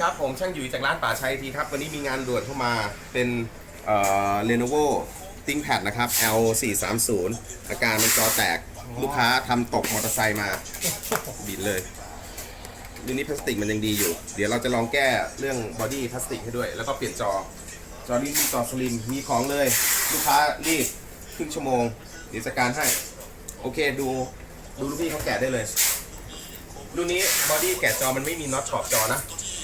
ครับผมช่างหยุยจากร้านป่าชัยทีครับ วันนี้มีงานด่วนเข้ามาเป็นเอ่อ Lenovo ThinkPad นะครับ L430 อาการมันจอแตกลูกค้าทำตกมอเตอร์ไซค์มา บิดเลยดูนี้พลาสติกมันยังดีอยู่ เดี๋ยวเราจะลองแก้เรื่องบอดี้พลาสติกให้ด้วย แล้วก็เปลี่ยนจอ จอนี้มีจอสลิมมีของเลย ลูกค้ารีบครึ่งชั่วโมง เดี๋ยวจัดการให้ โอเคดูดูลูกพี่เขาแกะได้เลยรุ่นนี้บอดี้แกะจอมันไม่มีน็อตขอบจอนะ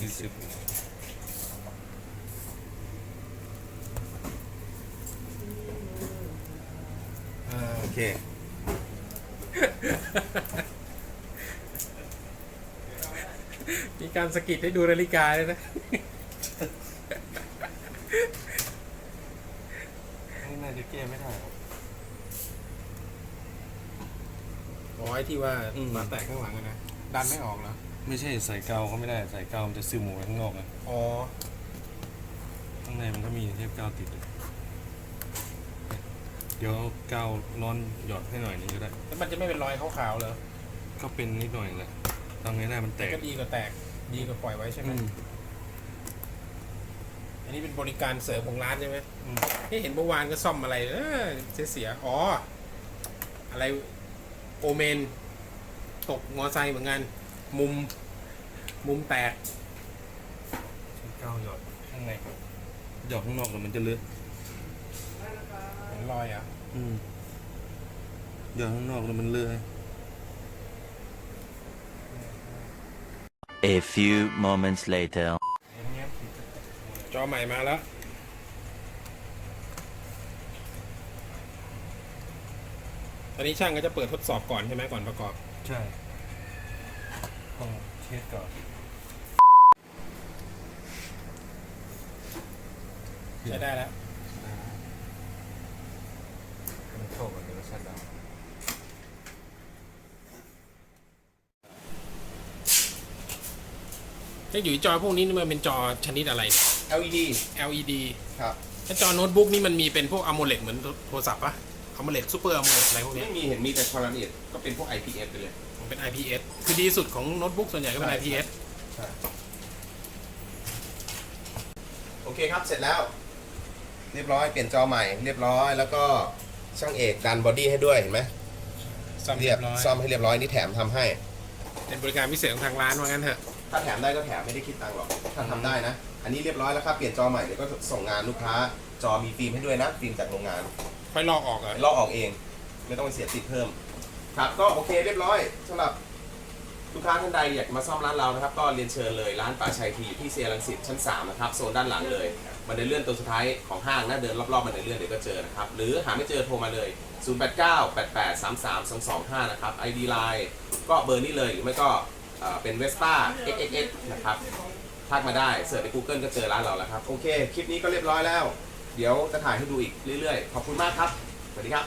สี่สิบโอเค มีการสะกิดให้ดูนาฬิกาเลยนะ นี่น่าจะแก้ไม่ได้หรอกอ๋อไอ้ที่ว่าอืมฝาแตกข้างหลังอะนะ ดันไม่ออกเหรอ ไม่ใช่ใส่กาวเขาไม่ได้ใส่กาวมันจะซึมออกไปข้างนอกนะอ๋อ ข้างในมันก็มีเทปกาวติดอยู่เดี๋ยวเอากาวร้อนหยอดให้หน่อยนึงก็ได้ แล้วมันจะไม่เป็นรอยขาวๆเหรอก็เป็นนิดหน่อยแหละทำไงได้มันแตกก็ดีกว่าแตก ดีกว่าปล่อยไว้ใช่ไหมอืมอันนี้เป็นบริการเสริมของร้านใช่ไหมอืมที่เห็นเมื่อวานก็ซ่อมอะไรเออเสียเสียๆอ๋อ อะไรโอเมน ตกมอไซค์เหมือนกัน มุม มุมแตกใช้กาวหยอดข้างในหยอดข้างนอกแล้วมันจะเลอะเห็นรอยอะ อืมหยอดข้างนอกแล้วมันเลอะ A few moments later. จอใหม่มาแล้ว ตอนนี้ช่างก็จะเปิดทดสอบก่อนใช่ไหมก่อนประกอบ ใช่ ต้องเช็ดก่อน ใช้ได้แล้ว ให้มันเข้ากันเดี๋ยวก็ชัดดาวน์จะอยู่จอพวกนี้นี่มันเป็นจอชนิดอะไรเนี่ย LED LED ครับ ถ้าจอโน้ตบุ๊กนี่มันมีเป็นพวก AMOLED เหมือนโทรศัพท์ปะ AMOLED Super AMOLED อะไรพวกเนี้ยไม่มีเห็นมีแต่คอร์เนตก็เป็นพวก IPS ไปเลยมัน เป็น IPS คือดีสุดของโน้ตบุ๊กส่วนใหญ่ก็เป็นใช่ IPS ใช่โอเคครับ เสร็จแล้ว เรียบร้อย เปลี่ยนจอใหม่ เรียบร้อย แล้วก็ช่างเอกดันบอดี้ให้ด้วย เห็นไหมซ่อมเรีเรียยบบร้อยซ่อมให้เรียบร้อยนี่แถมทำให้ เป็นบริการพิเศษของทางร้านว่างั้นเถอะ ถ้าแถมได้ก็แถมไม่ได้คิดตังค์หรอก ถ้าทำได้นะ อันนี้เรียบร้อยแล้วครับ เปลี่ยนจอใหม่ เดี๋ยวก็ส่งงานลูกค้า จอมีฟิล์มให้ด้วยนะ ฟิล์มจากโรงงาน ค่อยลอกออกเหรอลอกออกเอง ไม่ต้องไปเสียติดเพิ่ม ครับก็โอเคเรียบร้อยสำหรับลูกค้าท่านใดอยากมาซ่อมร้านเรานะครับ ก็เรียนเชิญเลยร้านป่าชัยทีอยู่ที่เซียรังสิตชั้น3นะครับโซนด้านหลังเลยบันไดเลื่อนตัวสุดท้ายของห้างนะเดินรอบๆบันไดเลื่อนเดี๋ยวก็เจอนะครับ หรือหาไม่เจอโทรมาเลย 089 88 33 225 นะครับ ID Line ก็เบอร์นี้เลยหรือไม่ก็เอ่อเป็น Vespa XXX นะครับทักมาได้เสิร์ชใน Google ก็เจอร้านเราแล้วครับ โอเค คลิปนี้ก็เรียบร้อยแล้ว เดี๋ยวจะถ่ายให้ดูอีกเรื่อยๆ ขอบคุณมากครับ สวัสดีครับ